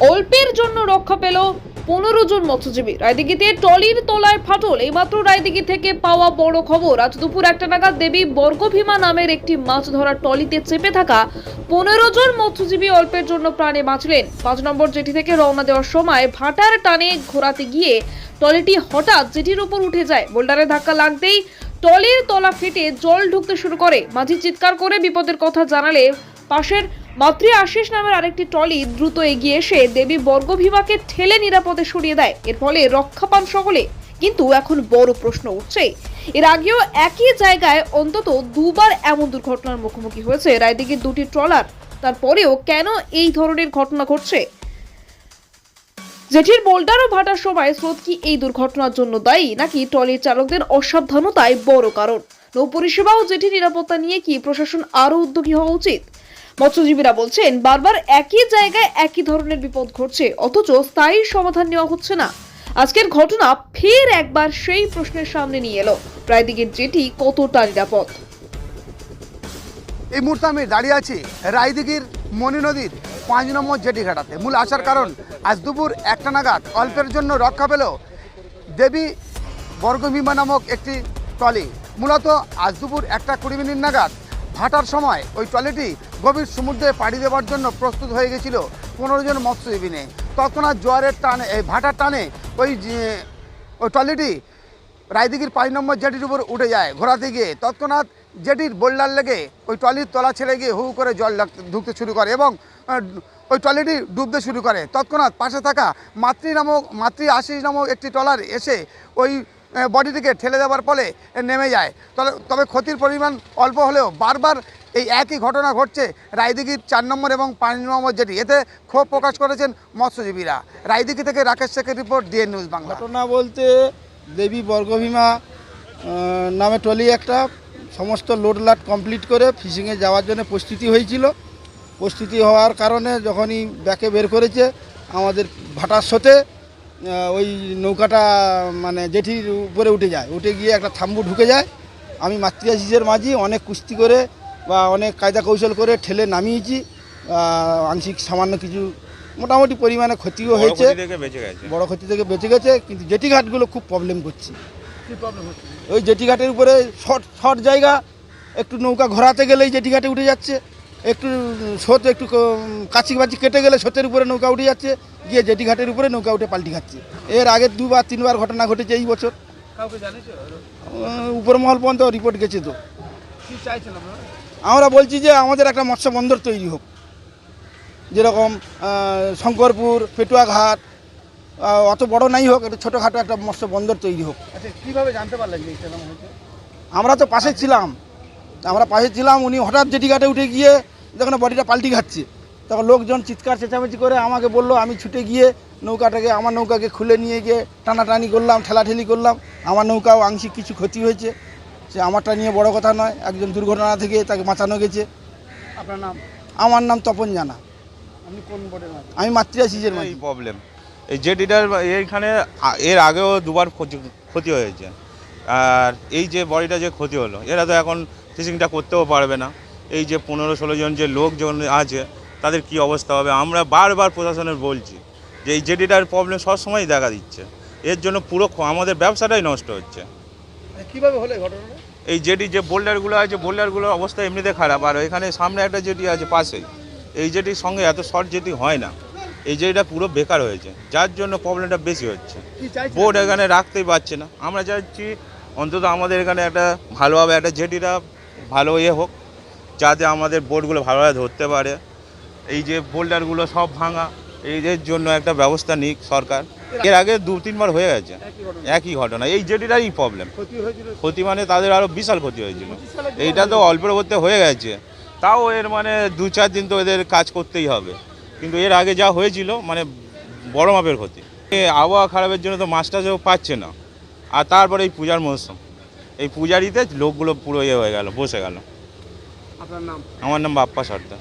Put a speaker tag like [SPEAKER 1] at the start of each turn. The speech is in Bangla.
[SPEAKER 1] অল্পের জন্য রক্ষা পেল পনেরো জন মৎস্যজীবী। রায়দিঘিতে টলির তলায় ফাটল, এইমাত্র রায়দিঘি থেকে পাওয়া বড় খবর। আজ দুপুর একটা নাগাদ দেবী বর্গভীমা নামের একটি মাছ ধরার টলিতে চেপে থাকা পনেরো জন মৎস্যজীবী অল্পের জন্য প্রাণে বাঁচলেন। পাঁচ নম্বর জেটি থেকে রওনা দেওয়ার সময় ভাটার টানে ঘোরাতে গিয়ে টলিটি হঠাৎ জেটির উপর উঠে যায়। বোল্ডারে ধাক্কা লাগতেই টলির তলা ফেটে জল ঢুকতে শুরু করে। মাঝি চিৎকার করে বিপদের কথা জানালে পাশের মাতৃ আশিস নামের আরেকটি ট্রলি দ্রুত এগিয়ে এসে দেবী বর্গভীমাকে ঠেলে নিরাপদে সরিয়ে দেয়। এর ফলে রক্ষা পান সকলে। কিন্তু এখন বড় প্রশ্ন উঠছে। এর আগেও একই জায়গায় অন্তত দুবার এমন দুর্ঘটনার মুখোমুখি হয়েছে রায়দিঘির দুটি ট্রলার। তারপরেও কেন এই ধরনের ঘটনা ঘটছে? জেঠির বোল্ডার ও ভাটার সময় স্রোত কি এই দুর্ঘটনার জন্য দায়ী? নাকি ট্রলির চালকদের অসাবধানতাই বড় কারণ? নৌ পরিষেবা ও জেঠির নিরাপত্তা নিয়ে কি প্রশাসন আরও উদ্যোগী হওয়া উচিত? মৎস্যজীবীরা বলছেন, বারবার একই জায়গায় একই ধরনের বিপদ ঘটছে, অথচ স্থায়ী সমাধান নেওয়া হচ্ছে না। আজকের ঘটনা ফের একবার সেই প্রশ্নের সামনে নিয়ে এলো। প্রায়দিকের জেটি কতটা নিরাপদ?
[SPEAKER 2] এই মুহূর্তে আমি দাঁড়িয়ে আছি রায়দিঘির মণি নদীর পাঁচ নম্বর জেটি ঘাটাতে। মূল আসার কারণ, আজ দুপুর একটা নাগাদ অল্পের জন্য রক্ষা পেল দেবী বর্গভীমা নামক একটি ট্রলি। মূলত আজ দুপুর একটা কুড়ি মিনিট নাগাদ ভাটার সময় ওই ট্রলিটি গভীর সমুদ্রে পাড়ি দেওয়ার জন্য প্রস্তুত হয়ে গেছিল পনেরো জন মৎস্যজীবী। নিয়ে তৎক্ষণাৎ জোয়ারের টানে, এই ভাটার টানে ওই ওই ট্রলিটি রায়দিঘির পাঁচ নম্বর জেটির উপর উঠে যায় ঘোরাতে গিয়ে। তৎক্ষণাৎ জেটির বোল্ডার লেগে ওই ট্রলির তলা ছেড়ে গিয়ে হু করে জল ঢুকতে শুরু করে এবং ওই ট্রলিটি ডুবতে শুরু করে। তৎক্ষণাৎ পাশে থাকা মাতৃ নামক, মাতৃ আশিস নামক একটি ট্রলার এসে ওই বডিটিকে ঠেলে দেওয়ার ফলে নেমে যায়। তবে ক্ষতির পরিমাণ অল্প হলেও বারবার এই একই ঘটনা ঘটছে রায়দিঘির চার নম্বর এবং পাঁচ নম্বর জেটি। এতে ক্ষোভ প্রকাশ করেছেন মৎস্যজীবীরা। রায়দিঘি থেকে রাকেশ শেখের রিপোর্ট, ডিএন নিউজ বাংলা।
[SPEAKER 3] ঘটনা বলতে দেবী বর্গভীমা নামে টলি একটা, সমস্ত লোড লাট কমপ্লিট করে ফিশিংয়ে যাওয়ার জন্য প্রস্তুতি হয়েছিল। প্রস্তুতি হওয়ার কারণে যখনই ব্যাকে বের করেছে আমাদের ভাটার সাথে ওই নৌকাটা মানে জেঠির উপরে উঠে যায়। উঠে গিয়ে একটা থাম্বু ঢুকে যায়। আমি মাতৃআশিসের মাঝি, অনেক কুস্তি করে বা অনেক কায়দা কৌশল করে ঠেলে নামিয়েছি আংশিক সামান্য কিছু মোটামুটি পরিমাণে ক্ষতিও হয়েছে বড় ক্ষতি থেকে বেঁচে গেছে কিন্তু জেটি ঘাটগুলো খুব প্রবলেম করছে। ওই জেটি ঘাটের উপরে শর্ট শর্ট জায়গা একটু নৌকা ঘোরাতে গেলেই জেটি ঘাটে উঠে যাচ্ছে একটু স্রোত একটু কাছি বাচি কেটে গেলে স্রোতের উপরে নৌকা উঠে যাচ্ছে গিয়ে জেটি ঘাটের উপরে নৌকা উঠে পাল্টি খাচ্ছে। এর আগে দুবার তিনবার ঘটনা ঘটেছে এই বছর। আহ, উপর মহল পর্যন্ত রিপোর্ট গেছে তো। আমরা বলছি যে আমাদের একটা মৎস্য বন্দর তৈরি হোক। যেরকম শঙ্করপুর পেটুয়া ঘাট আহ, অত বড় নাই হোক একটা ছোটোখাটো একটা মৎস্য বন্দর তৈরি হোক।
[SPEAKER 2] আচ্ছা কীভাবে জানতে পারলেন যে
[SPEAKER 3] আমরা তো পাশে ছিলাম। আমরা পাশে ছিলাম উনি হঠাৎ জেটি ঘাটে উঠে গিয়ে যখন বডিটা পাল্টি খাচ্ছে। তখন লোকজন চিৎকার চেঁচামেচি করে আমাকে বলল আমি ছুটে গিয়ে নৌকাটাকে আমার নৌকাকে খুলে নিয়ে গিয়ে টানাটানি করলাম ঠেলাঠেলি করলাম। আমার নৌকাও আংশিক কিছু ক্ষতি হয়েছে। সে আমারটা নিয়ে বড় কথা নয় একজন দুর্ঘটনা থেকে তাকে বাঁচানো গেছে।
[SPEAKER 2] আপনার নাম?
[SPEAKER 3] আমার নাম তপন জানা।
[SPEAKER 2] আপনি কোন বোর্ডের
[SPEAKER 3] আমি মাতৃআশিসের
[SPEAKER 4] এই
[SPEAKER 3] মাঝি
[SPEAKER 4] প্রবলেম এই জেটিটার এইখানে এর আগেও দুবার ক্ষতি হয়েছে। আর এই যে বডিটা যে ক্ষতি হলো এরা তো এখন ফিশিংটা করতেও পারবে না। এই যে পনেরো ষোলো জন যে লোকজন আছে তাদের কি অবস্থা হবে? আমরা বারবার প্রশাসনের বলছি যে এই জেটিটার প্রবলেম সবসময়ই দেখা দিচ্ছে। এর জন্য পুরো আমাদের ব্যবসাটাই নষ্ট হচ্ছে।
[SPEAKER 2] কীভাবে হলে এই ঘটনাটা?
[SPEAKER 4] এই জেটি যে বোল্ডারগুলো আছে বোল্ডারগুলোর অবস্থা এমনিতে খারাপ। আর এখানে সামনে একটা জেটি আছে পাশেই। এই জেটির সঙ্গে এত শর্ট জেটি হয় না। এই জেটিটা পুরো বেকার হয়েছে। যার জন্য প্রবলেমটা বেশি হচ্ছে। বোর্ড এখানে রাখতেই পারছে না। আমরা চাইছি অন্তত আমাদের এখানে একটা ভালোভাবে একটা জেটিটা ভালো ইয়ে হোক যাতে আমাদের বোর্ডগুলো ভালোভাবে ধরতে পারে। এই যে বোল্ডারগুলো সব ভাঙা। এইদের জন্য একটা ব্যবস্থা নিক সরকার। এর আগে দু তিনবার হয়ে গেছে।
[SPEAKER 2] একই ঘটনা।
[SPEAKER 4] এই জেটিটারই প্রবলেম
[SPEAKER 2] ক্ষতি
[SPEAKER 4] মানে তাদের আরও বিশাল ক্ষতি হয়েছিল। এইটা তো অল্পের মধ্যে হয়ে গেছে। তাও এর মানে দু চার দিন তো এদের কাজ করতেই হবে। কিন্তু এর আগে যা হয়েছিল মানে বড় মাপের ক্ষতি। আবহাওয়া খারাপের জন্য তো মাছ টাছও পাচ্ছে না। আর তারপরে এই পূজার মৌসুম। এই পূজারিতে লোকগুলো পুরো ইয়ে হয়ে গেল বসে গেল।
[SPEAKER 2] আপনার নাম?
[SPEAKER 4] আমার নাম বাপ্পা সর্দার।